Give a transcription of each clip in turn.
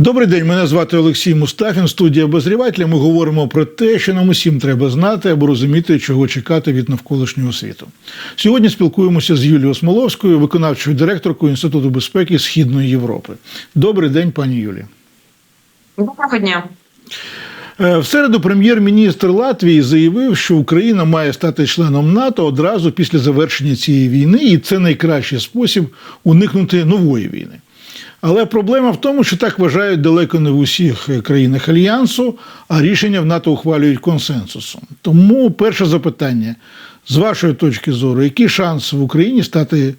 Добрий день, мене звати Олексій Мустафін. Студія обозрівателя. Ми говоримо про те, що нам усім треба знати або розуміти, чого чекати від навколишнього світу. Сьогодні спілкуємося з Юлією Смоловською, виконавчою директоркою Інституту безпеки Східної Європи. Добрий день, пані Юлі. Доброго дня. Е, В середу прем'єр-міністр Латвії заявив, що Україна має стати членом НАТО одразу після завершення цієї війни, і це найкращий спосіб уникнути нової війни. Але проблема в тому, що так вважають далеко не в усіх країнах альянсу, а рішення в НАТО ухвалюють консенсусом. Тому перше запитання: з вашої точки зору, які шанси в Україні стати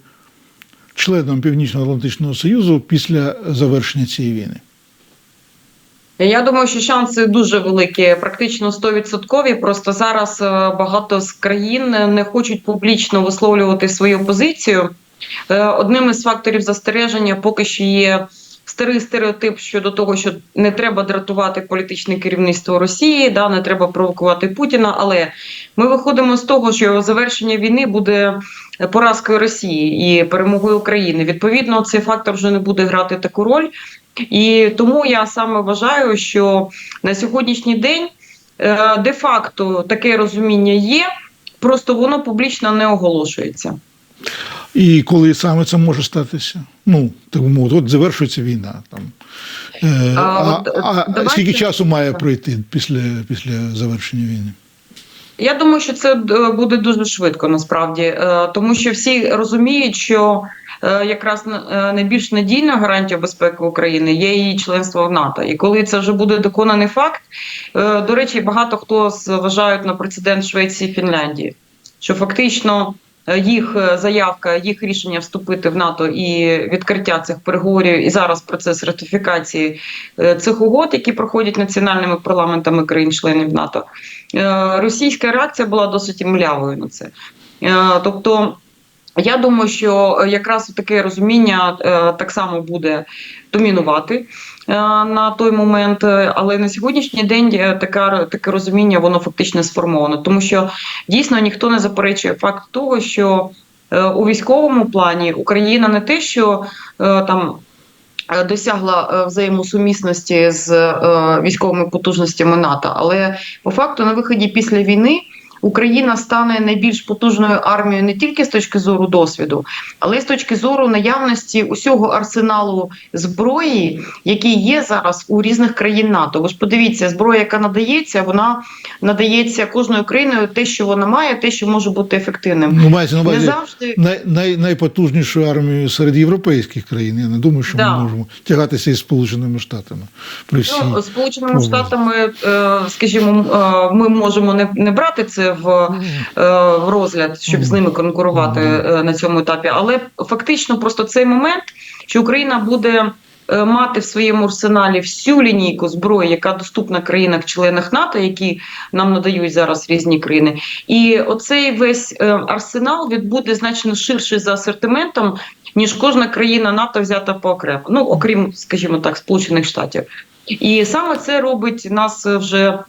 членом Північно-Атлантичного Союзу після завершення цієї війни? Я думаю, що шанси дуже великі, практично 100%. Просто зараз е, багато з країн не хочуть публічно висловлювати свою позицію. Е, Одним із факторів застереження поки що є старий стереотип щодо того, що не треба дратувати політичне керівництво Росії, да не треба провокувати Путіна. Але ми виходимо з того, що завершення війни буде поразкою Росії і перемогою України. Відповідно, цей фактор вже не буде грати таку роль. І тому я саме вважаю, що на сьогоднішній день е, де-факто таке розуміння є, просто воно публічно не оголошується. І коли саме це може статися? Ну, так мовити, от завершується війна. Там. Е, А, а, от, а, давайте- скільки часу має пройти після, після завершення війни? Я думаю, що це е, буде дуже швидко насправді, е, тому що всі розуміють, що е, якраз е, найбільш надійною гарантією безпеки України є її членство в НАТО. І коли це вже буде доконаний факт, е, до речі, багато хто зважають на прецедент Швеції і Фінляндії, що фактично. Е, Їх е, заявка, їх рішення вступити в НАТО і відкриття цих переговорів, і зараз процес ратифікації е, цих угод, які проходять національними парламентами країн-членів НАТО. Російська реакція була досить млявою на це. Тобто, я думаю, що е, якраз таке розуміння е, так само буде домінувати е, на той момент, але на сьогоднішній день така, таке розуміння воно фактично сформовано, тому що дійсно ніхто не заперечує факт того, що у військовому плані Україна не те, що там. Досягла взаємосумісності з військовими потужностями НАТО, але по факту на виході після війни Україна стане найбільш потужною армією не тільки з точки зору досвіду, але й з точки зору наявності усього арсеналу зброї, який є зараз у різних країн НАТО. Ви ж подивіться, зброя, яка надається, вона надається кожною країною те, що вона має, те, що може бути ефективним. Ну, мається на Не увазі завжди най, най, найпотужнішу армію серед європейських країн. Я не думаю, що Да. ми можемо тягатися із Сполученими Штатами. При всій. Ну, Сполученими Штатами, е, скажімо, е, ми можемо не, не брати це в, е, в розгляд, щоб з ними конкурувати е, на цьому етапі. Але фактично просто цей момент, що Україна буде. е, Мати в своєму арсеналі всю лінійку зброї, яка доступна країнах-членах НАТО, які нам надають зараз різні країни, і оцей весь арсенал він буде значно ширший за асортиментом, ніж кожна країна НАТО взята по окремо. Ну окрім, скажімо так, Сполучених Штатів. І саме це робить нас вже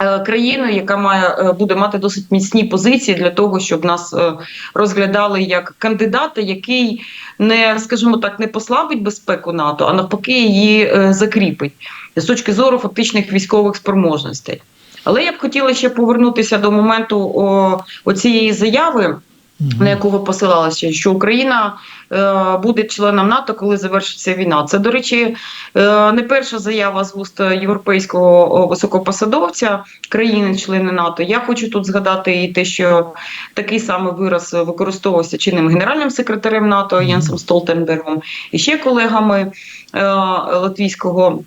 країною, яка має е, буде мати досить міцні позиції для того, щоб нас е, розглядали як кандидата, який не, скажімо так, не послабить безпеку НАТО, а навпаки, її е, закріпить з точки зору фактичних військових спроможностей. Але я б хотіла ще повернутися до моменту о, оцієї заяви Мгм. на яку ви посилалися, що Україна е, буде членом НАТО, коли завершиться війна. Це, до речі, е, не перша заява з вуст європейського високопосадовця країни-члени НАТО. Я хочу тут згадати і те, що такий самий вираз використовувався чинним генеральним секретарем НАТО Єнсом Столтенбергом і ще колегами е, латвійського.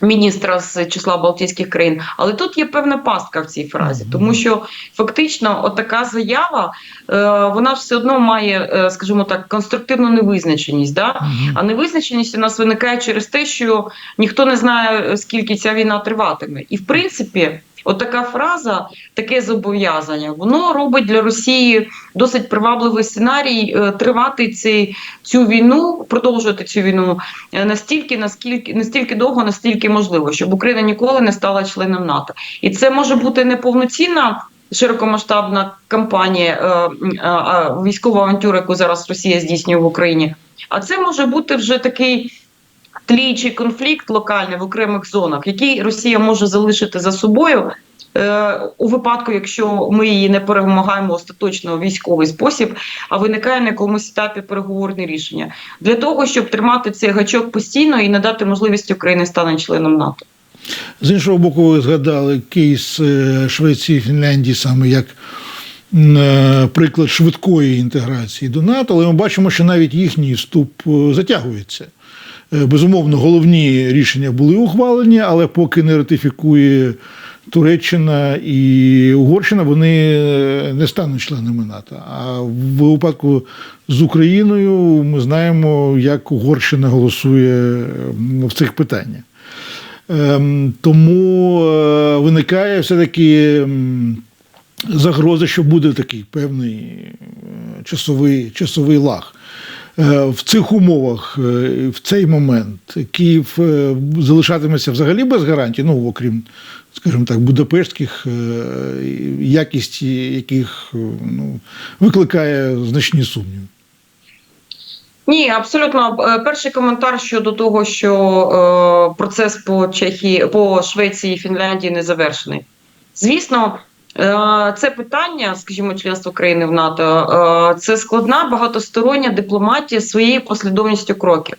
Міністра з числа Балтійських країн, але тут є певна пастка в цій фразі, тому що фактично, отака заява е, вона все одно має, е, скажімо так, конструктивну невизначеність. Да? А невизначеність у нас виникає через те, що ніхто не знає, скільки ця війна триватиме. І в принципі, отака фраза, таке зобов'язання, воно робить для Росії досить привабливий сценарій е, тривати цей, цю війну, продовжувати цю війну е, настільки, наскільки настільки довго, настільки можливо, щоб Україна ніколи не стала членом НАТО. І це може бути неповноцінна. Широкомасштабна кампанія е, військова авантюра, яку зараз Росія здійснює в Україні. А це може бути вже такий тліючий конфлікт локальний в окремих зонах, який Росія може залишити за собою. е, У випадку, якщо ми її не перемагаємо остаточно у військовий спосіб, а виникає на якомусь етапі переговорне рішення для того, щоб тримати цей гачок постійно і надати можливість Україні стати членом НАТО. З іншого боку, ви згадали кейс е, Швеції і Фінляндії саме як е, приклад швидкої інтеграції до НАТО, але ми бачимо, що навіть їхній вступ затягується. Е, Безумовно, головні рішення були ухвалені, але поки не ратифікує Туреччина і Угорщина, вони е, не стануть членами НАТО. А в випадку з Україною ми знаємо, як Угорщина голосує в цих питаннях. Ем, Тому е, виникає все-таки загроза, що буде такий певний часовий, часовий лаг. Е, В цих умовах, е, в цей момент, Київ е, залишатиметься взагалі без гарантій, ну окрім, скажімо так, будапештських, якість яких ну, викликає значні сумніви. Ні, абсолютно перший коментар щодо того, що е, процес по Чехії, по Швеції і Фінляндії не завершений. Звісно, це питання, скажімо, членства країни в НАТО, е, це складна багатостороння дипломатія своєю послідовністю кроків.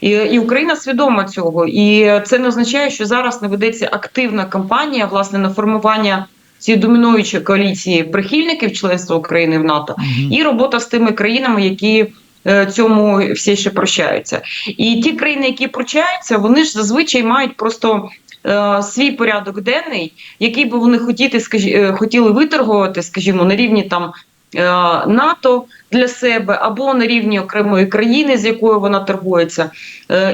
І, і Україна свідома цього. І це не означає, що зараз не ведеться активна кампанія власне на формування цієї домінуючої коаліції прихильників членства України в НАТО і робота з тими країнами, які е, цьому всі ще прощаються. І ті країни, які прощаються, вони ж зазвичай мають просто. Е, Свій порядок денний, який би вони хотіти, скажі, е, хотіли виторгувати, скажімо, на рівні там е, НАТО для себе або на рівні окремої країни, з якою вона торгується.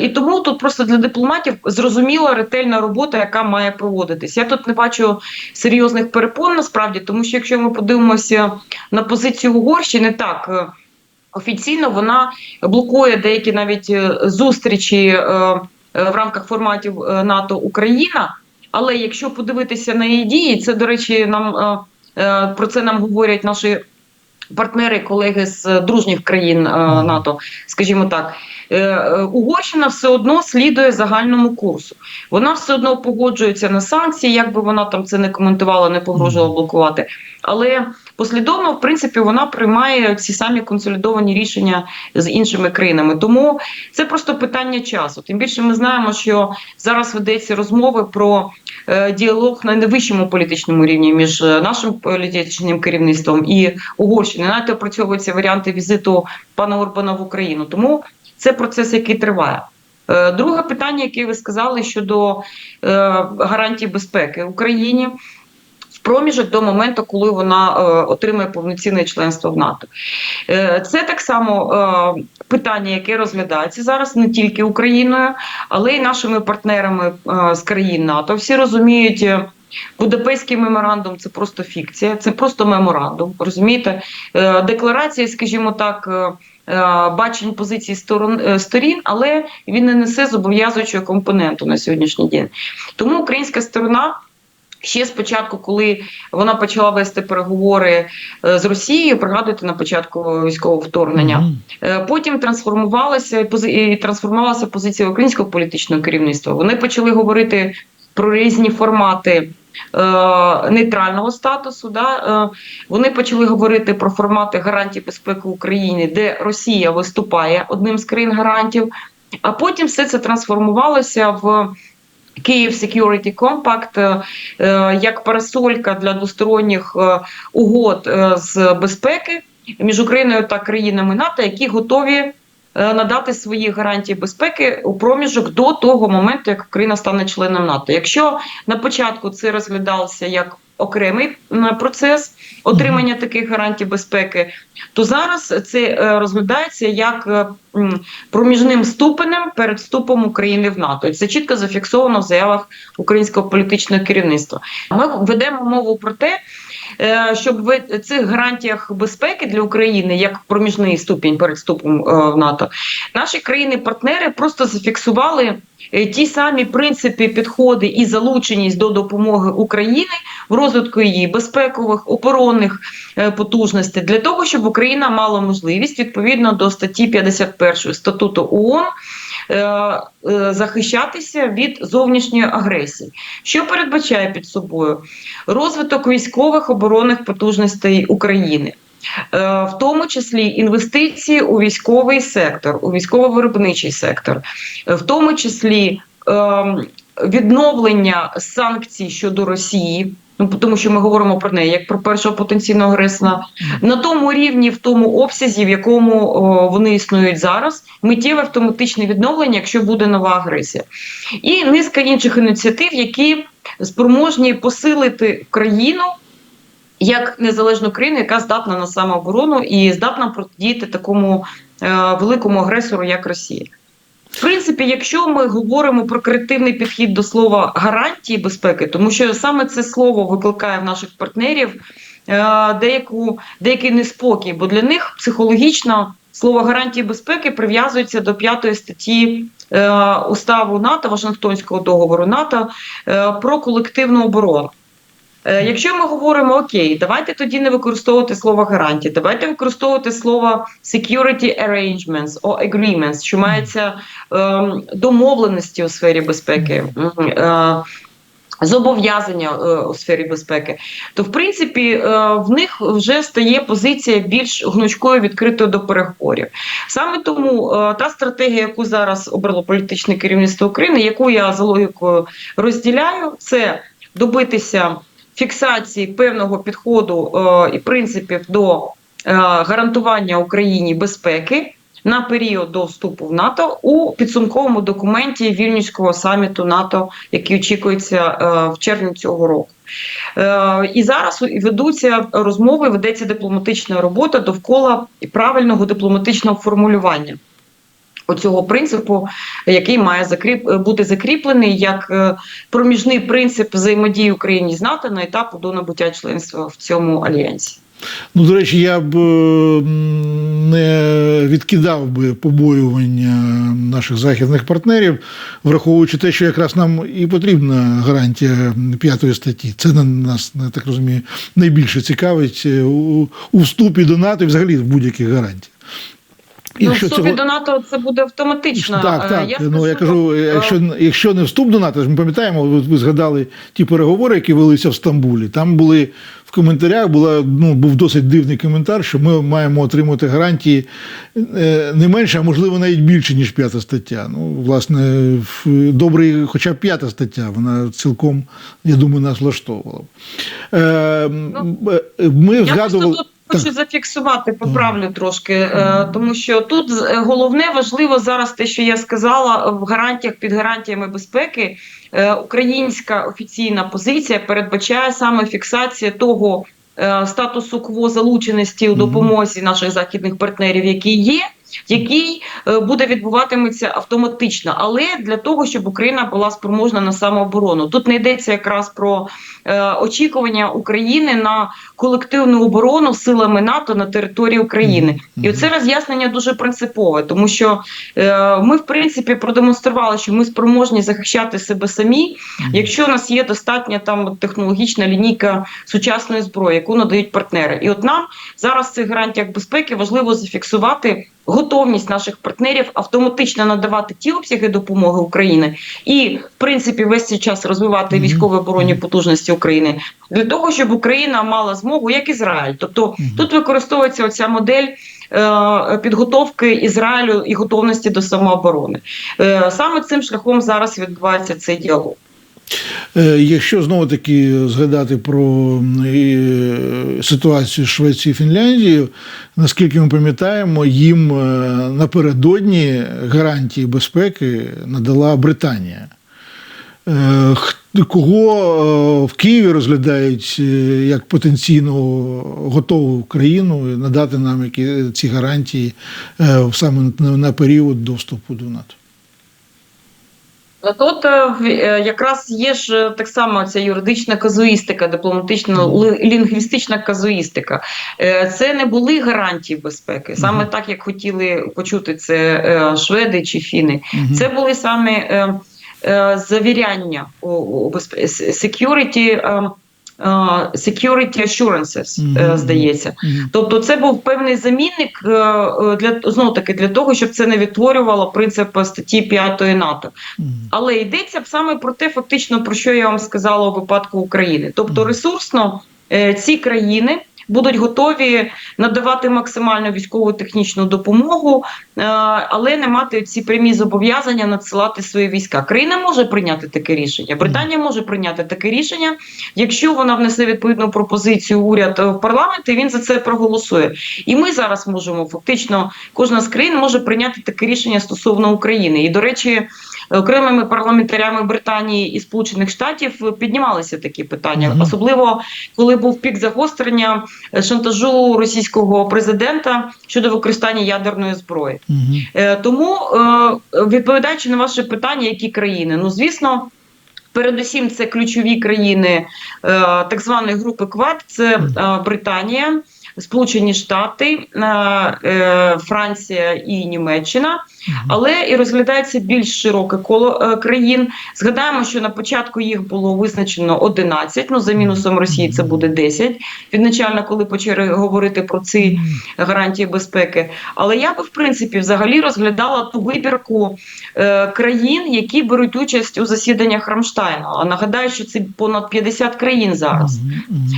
І тому тут просто для дипломатів зрозуміла ретельна робота, яка має проводитись. Я тут не бачу серйозних перепон насправді, тому що якщо ми подивимося на позицію Угорщини, так. Офіційно вона блокує деякі навіть зустрічі в рамках форматів е, НАТО Україна. Але якщо подивитися на її дії, це до речі, нам е, е, про це нам говорять наші партнери, колеги з е, дружніх країн е, НАТО, скажімо так. Е, е, Угорщина все одно слідує загальному курсу. Вона все одно погоджується на санкції, як би вона там це не коментувала, не погрожувала блокувати. Але послідовно, в принципі, вона приймає ці самі консолідовані рішення з іншими країнами. Тому це просто питання часу. Тим більше ми знаємо, що зараз ведеться розмови про е, діалог на найвищому політичному рівні між нашим політичним керівництвом і Угорщиною. Навіть опрацьовуються варіанти візиту пана Орбана в Україну. Тому це процес, який триває. Е, Друге питання, яке ви сказали щодо е, гарантій безпеки Україні проміжок до моменту, коли вона е, отримає повноцінне членство в НАТО. Е, це так само е, питання, яке розглядається зараз не тільки Україною, але й нашими партнерами е, з країн НАТО. Всі розуміють. е, Будапештський меморандум це просто фікція, це просто меморандум. Розумієте, декларація, скажімо так, бачень позицій сторон е, сторін, але він не несе зобов'язуючого компоненту на сьогоднішній день. Тому українська сторона. Ще спочатку, коли вона почала вести переговори е, з Росією, пригадуєте на початку військового вторгнення. Е, Потім трансформувалася трансформувалася позиція українського політичного керівництва. Вони почали говорити про різні формати. Е, Нейтрального статусу, да е, вони почали говорити про формати гарантій безпеки України, де Росія виступає одним з країн гарантів. А потім все це трансформувалося в Київ Security Compact е, як парасолька для двосторонніх угод з безпеки між Україною та країнами НАТО, які готові надати свої гарантії безпеки у проміжок до того моменту, як Україна стане членом НАТО. Якщо на початку це розглядалося як окремий процес отримання таких гарантій безпеки, то зараз це е, розглядається як е, проміжним ступенем перед вступом України в НАТО. І це чітко зафіксовано в заявах українського політичного керівництва. Ми ведемо мову про те, е, щоб в цих гарантіях безпеки для України, як проміжний ступінь перед вступом е, в НАТО, наші країни-партнери просто зафіксували. е, Ті самі принципи, підходи і залученість до допомоги України в розвитку її безпекових оборонних е, потужностей для того, щоб Україна мала можливість відповідно до статті 51 статуту ООН е, е, захищатися від зовнішньої агресії. Що передбачає під собою розвиток військових оборонних потужностей України. Е, В тому числі інвестиції у військовий сектор, у військово-виробничий сектор, е, в тому числі ем, відновлення санкцій щодо Росії. Ну, тому що ми говоримо про неї як про першого потенційного агресора, на тому рівні, в тому обсязі, в якому о, вони існують зараз, миттєве автоматичне відновлення, якщо буде нова агресія, і низка інших ініціатив, які спроможні посилити країну як незалежну країну, яка здатна на самооборону і здатна протидіяти такому е, великому агресору, як Росія. В принципі, якщо ми говоримо про креативний підхід до слова гарантії безпеки, тому що саме це слово викликає в наших партнерів е, деяку, деякий неспокій, бо для них психологічно слово гарантії безпеки прив'язується до п'ятої статті е, уставу НАТО, Вашингтонського договору НАТО е, про колективну оборону. Е, Якщо ми говоримо окей, давайте тоді не використовувати слово гарантії, давайте використовувати слово security arrangements or agreements, що мається ем, домовленості у сфері безпеки. е, Зобов'язання е, у сфері безпеки, то в принципі е, в них вже стає позиція більш гнучкою відкритою до переговорів. Саме тому е, та стратегія, яку зараз обрало політичне керівництво України, яку я за логікою розділяю, це добитися фіксації певного підходу е, і принципів до е, гарантування Україні безпеки на період до вступу в НАТО у підсумковому документі Вільнюського саміту НАТО, який очікується е, в червні цього року. Е, І зараз ведуться розмови, ведеться дипломатична робота довкола правильного дипломатичного формулювання. Оцього принципу, який має закріп бути закріплений як е, проміжний принцип взаємодії України з НАТО на етапу до набуття членства в цьому альянсі. Ну, до речі, я б е, не відкидав би побоювання наших західних партнерів, враховуючи те, що якраз нам і потрібна гарантія п'ятої статті. Це на- нас, я так розумію, найбільше цікавить е, у вступі до НАТО і взагалі в будь-яких гарантіях. Ну, вступі до НАТО це буде автоматично. Так, Е, так. Я ну, скажу, я кажу, е, якщо, якщо не вступ до НАТО, ж ми пам'ятаємо, ви, ви згадали ті переговори, які велися в Стамбулі. Там були в коментарях була, ну, був досить дивний коментар, що ми маємо отримати гарантії е, не менше, а можливо навіть більше, ніж п'ята стаття. Ну, власне, добрий, хоча б п'ята стаття, вона цілком, я думаю, нас влаштовувала. Е, е, ми Я згадували. Хочу зафіксувати, поправлю трошки, е, тому що тут е, головне важливо зараз те, що я сказала в гарантіях під гарантіями безпеки. е, Українська офіційна позиція передбачає саме фіксація того статусу кво залученості у допомозі наших західних партнерів, які є. Який е, буде відбуватиметься автоматично, але для того, щоб Україна була спроможна на самооборону. Тут не йдеться якраз про е, очікування України на колективну оборону силами НАТО на території України. І це роз'яснення дуже принципове, тому що е, ми, в принципі, продемонстрували, що ми спроможні захищати себе самі, якщо у нас є достатня там технологічна лінійка сучасної зброї, яку надають партнери. І от нам зараз в цих гарантіях безпеки важливо зафіксувати. Готовність наших партнерів автоматично надавати ті обсяги допомоги України і, в принципі, весь цей час розвивати військові оборонні потужності України для того, щоб Україна мала змогу, як Ізраїль. Тобто тут використовується оця модель е, підготовки Ізраїлю і готовності до самооборони. Е, Саме цим шляхом зараз відбувається цей діалог. Е, Якщо знову таки згадати про е, ситуацію з Швецією і Фінляндією, наскільки ми пам'ятаємо, їм е, напередодні гарантії безпеки надала Британія. Кого в Києві розглядають як потенційно готову країну надати нам ці гарантії саме на- період до вступу до НАТО? Тут е, е, якраз є ж е, так само ця юридична казуїстика, дипломатична лінгвістична казуїстика. Це не були гарантії безпеки, саме так як хотіли почути це шведи чи фіни. Це були саме завіряння у, безпеці security Security Assurances, е, здається. Тобто, це був певний замінник е, е, для знову таки для того, щоб це не відтворювало принцип статті 5 НАТО. Але йдеться саме про те, фактично про що я вам сказала у випадку України. Тобто, ресурсно е, ці країни. Будуть готові надавати максимальну військову технічну допомогу, е, але не мати ці прямі зобов'язання надсилати свої війська. Країна може прийняти таке рішення. Британія може прийняти таке рішення, якщо вона внесе відповідну пропозицію уряд в парламент, і він за це проголосує. І ми зараз можемо фактично, кожна з країн може прийняти таке рішення стосовно України. І до речі, окремими парламентарями Британії і Сполучених Штатів піднімалися такі питання, Мгм. особливо коли був пік загострення е, шантажу російського президента щодо використання ядерної зброї. Е, Тому, е, відповідаючи на ваше питання, які країни, ну звісно. Передусім, це ключові країни так званої групи КВАД, це Британія, Сполучені Штати, Франція і Німеччина. Але і розглядається більш широке коло е, країн. Згадаємо, що на початку їх було визначено 11, ну за мінусом Росії це буде 10, Відначально, коли почали говорити про ці гарантії безпеки. Але я би в принципі взагалі розглядала ту вибірку е, країн, які беруть участь у засіданнях Рамштайну. А нагадаю, що це понад 50 країн зараз.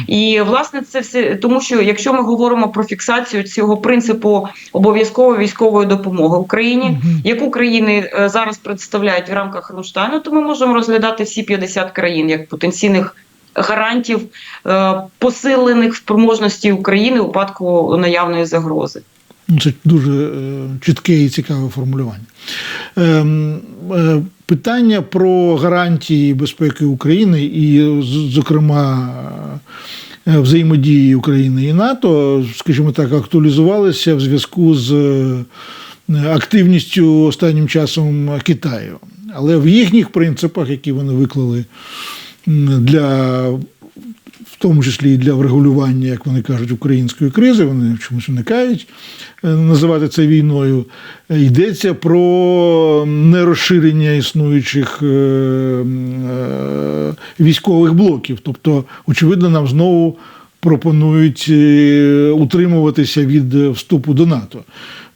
І власне це все тому, що якщо ми говоримо про фіксацію цього принципу обов'язкової військової допомоги Україні. Яку країни е, зараз представляють в рамках Рамштайну, то ми можемо розглядати всі 50 країн як потенційних гарантів е, посилених спроможності України у випадку наявної загрози. Ну, Це дуже е, чітке і цікаве формулювання. Ем, Питання про гарантії безпеки України і, зокрема, взаємодії України і НАТО, скажімо так, актуалізувалися в зв'язку з активністю останнім часом Китаю. Але в їхніх принципах, які вони виклали для в тому числі і для врегулювання, як вони кажуть, української кризи, вони чомусь уникають е, називати це війною. Е, Йдеться про нерозширення існуючих е, військових блоків. Тобто, очевидно, нам знову пропонують е, утримуватися від е, вступу до НАТО.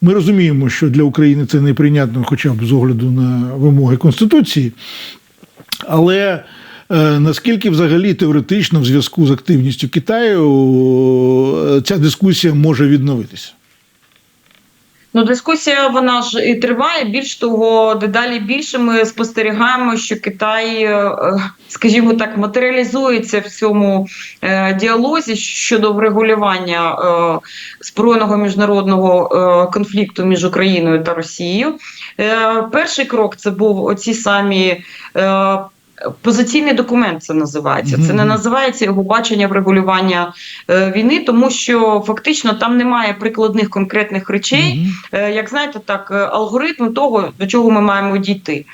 Ми розуміємо, що для України це неприйнятно, хоча б з огляду на вимоги Конституції. Але е, наскільки взагалі теоретично в зв'язку з активністю Китаю ця дискусія може відновитися? Ну, дискусія вона ж і триває. Більш того, дедалі більше ми спостерігаємо, що Китай, е, скажімо так, матеріалізується в цьому е, діалозі щодо врегулювання е, збройного міжнародного конфлікту між Україною та Росією. Перший крок це був оці самі. Позиційний документ це називається. Це не називається його бачення врегулювання е, війни, тому що фактично там немає прикладних конкретних речей. Е, як знаєте, так е, алгоритм того, до чого ми маємо дійти.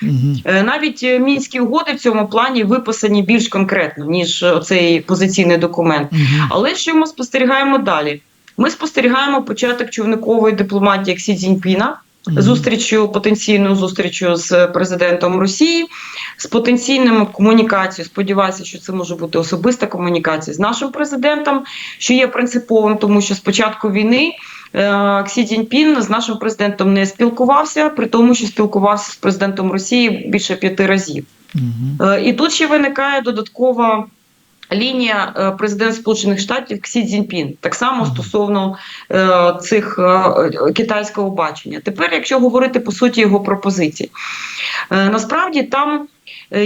Е, Навіть е, мінські угоди в цьому плані виписані більш конкретно ніж цей позиційний документ. Але що ми спостерігаємо далі? Ми спостерігаємо початок човникової дипломатії Ксі Цзіньпіна. Зустрічю потенційною зустрічю з президентом Росії, з потенційною комунікацією. Сподіваюся, що це може бути особиста комунікація з нашим президентом, що є принциповим, тому що з початку війни. е, Ксі Цзіньпін з нашим президентом не спілкувався, при тому, що спілкувався з президентом Росії більше п'яти разів. Е, І тут ще виникає додаткова лінія е, президента Сполучених Штатів Ксі Цзіньпін, так само стосовно е, цих е, китайського бачення. Тепер, якщо говорити по суті його пропозицій, е, насправді там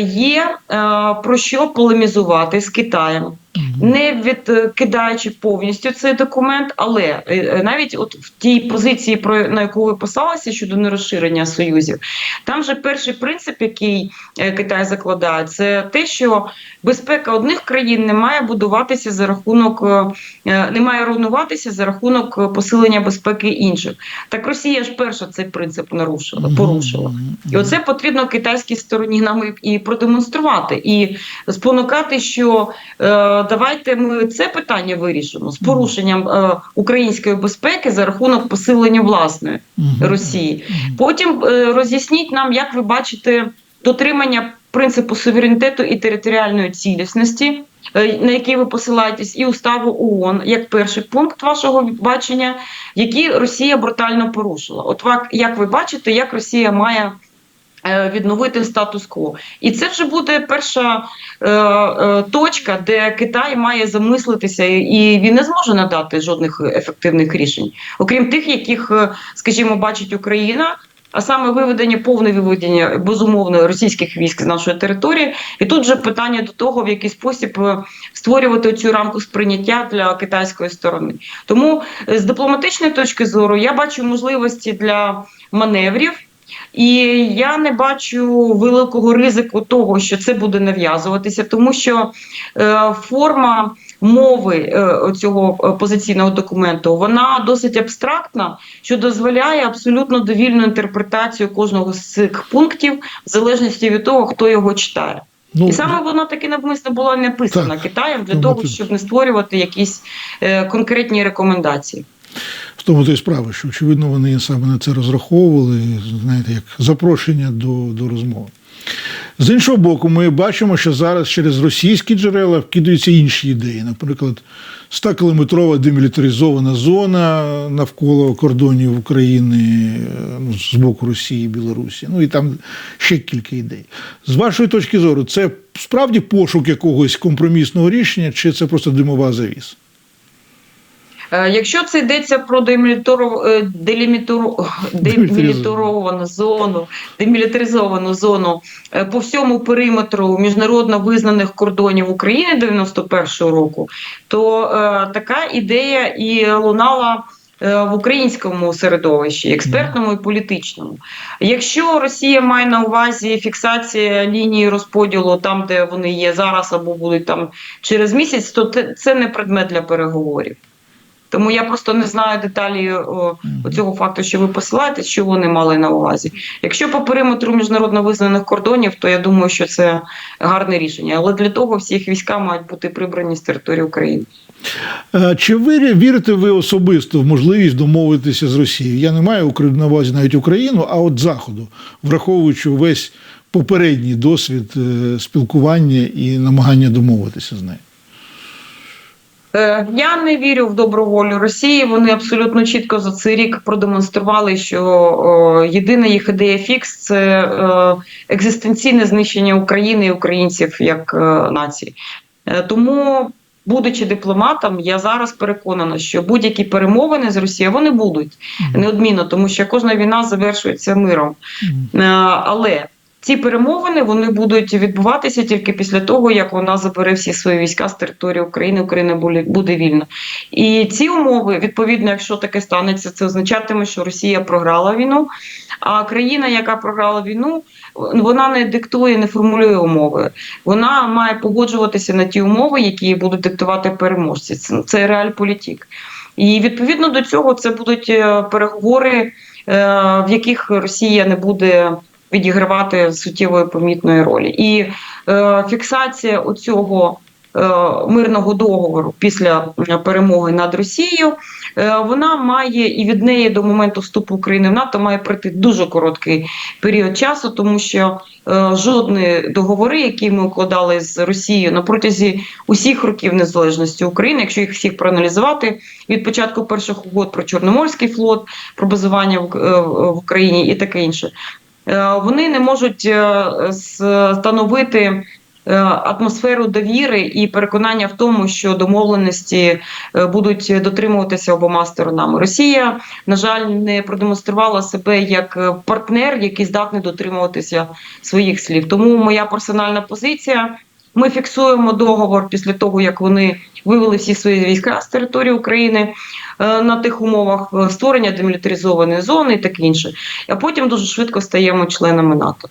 є е, про що полемізувати з Китаєм не відкидаючи повністю цей документ, але е, е, навіть от в тій позиції, про на яку ви послалися щодо нерозширення союзів, там же перший принцип, який е, Китай закладає, це те, що безпека одних країн не має будуватися за рахунок, е, е, не має руйнуватися за рахунок е, посилення безпеки інших. Так Росія ж перша цей принцип нарушила, порушила. І оце потрібно китайській стороні нам і- і продемонструвати, і спонукати, що е, давайте ми це питання вирішимо з порушенням е, української безпеки за рахунок посилення власної Росії. Потім е, роз'ясніть нам, як ви бачите дотримання принципу суверенітету і територіальної цілісності е, на який ви посилаєтесь, і уставу ООН як перший пункт вашого бачення, які Росія брутально порушила. От як ви бачите, як Росія має. Е, Відновити статус-кво, і це вже буде перша е, е, точка, де Китай має замислитися, і він не зможе надати жодних ефективних рішень, окрім тих, яких, е, скажімо, бачить Україна. А саме виведення, повне виведення безумовно російських військ з нашої території, і тут же питання до того, в який спосіб е, створювати цю рамку сприйняття для китайської сторони. Тому з дипломатичної точки зору я бачу можливості для маневрів. І я не бачу великого ризику того, що це буде нав'язуватися, тому що е, форма мови е, цього позиційного документу вона досить абстрактна, що дозволяє абсолютно довільну інтерпретацію кожного з цих пунктів, в залежності від того, хто його читає. Ну, І саме вона таки навмисно була не написана Китаєм для тому того, щоб не створювати якісь е, конкретні рекомендації. Тому то й справа, що очевидно вони саме на це розраховували, знаєте, як запрошення до, до розмови. З іншого боку, ми бачимо, що зараз через російські джерела вкидаються інші ідеї. Наприклад, 100-кілометрова демілітаризована зона навколо кордонів України ну, з боку Росії і Білорусі. Ну і там ще кілька ідей. З вашої точки зору, це справді пошук якогось компромісного рішення, чи це просто димова завіса? Е, Якщо це йдеться про е, демілітаровану зону, демілітаризовану зону е, по всьому периметру міжнародно визнаних кордонів України 91-го року, то е, така ідея і лунала. В українському середовищі, експертному і політичному, якщо Росія має на увазі фіксація лінії розподілу там, де вони є зараз, або будуть там через місяць, то це не предмет для переговорів. Тому я просто не знаю деталі о, цього факту, що ви посилаєте, що вони мали на увазі. Якщо по периметру міжнародно визнаних кордонів, то я думаю, що це гарне рішення. Але для того всі їх війська мають бути прибрані з території України. Е, Чи ви вірите ви особисто в можливість домовитися з Росією? Я не маю на увазі навіть Україну, а от Заходу, враховуючи весь попередній досвід е, спілкування і намагання домовитися з нею. Е, Я не вірю в добру волю Росії. Вони абсолютно чітко за цей рік продемонстрували, що єдина їх ідея фікс це е, екзистенційне знищення України і українців як е, нації. Тому, будучи дипломатом, я зараз переконана, що будь-які перемовини з Росією вони будуть неодмінно, тому що кожна війна завершується миром. Але ці перемовини вони будуть відбуватися тільки після того, як вона забере всі свої війська з території України. Україна буде- вільна. І ці умови, відповідно, якщо таке станеться, це означатиме, що Росія програла війну. А країна, яка програла війну, вона не диктує, не формулює умови. Вона має погоджуватися на ті умови, які будуть диктувати переможці. Це, це реальполітік. І відповідно до цього це будуть е, переговори, е, в яких Росія не буде відігравати суттєвої помітної ролі. І е, фіксація оцього е, мирного договору після е, перемоги над Росією, е, вона має і від неї до моменту вступу України в НАТО має пройти дуже короткий період часу, тому що е, жодні договори, які ми укладали з Росією на протязі усіх років незалежності України, якщо їх всіх проаналізувати від початку перших угод про Чорноморський флот, про базування в, е, в Україні і таке інше. Е, Вони не можуть е, становити е, атмосферу довіри і переконання в тому, що домовленості будуть дотримуватися обома сторонами. Росія, на жаль, не продемонструвала себе як партнер, який здатний дотримуватися своїх слів. Тому моя персональна позиція. Ми фіксуємо договор після того, як вони вивели всі свої війська з території України е, на тих умовах е, створення демілітаризованої зони і таке інше. А потім дуже швидко стаємо членами НАТО.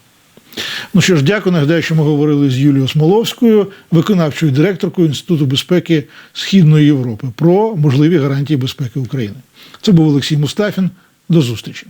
Ну що ж, дякую. Нагадаю, що ми говорили з Юлією Смоловською, виконавчою директоркою Інституту безпеки Східної Європи, про можливі гарантії безпеки України. Це був Олексій Мустафін. До зустрічі.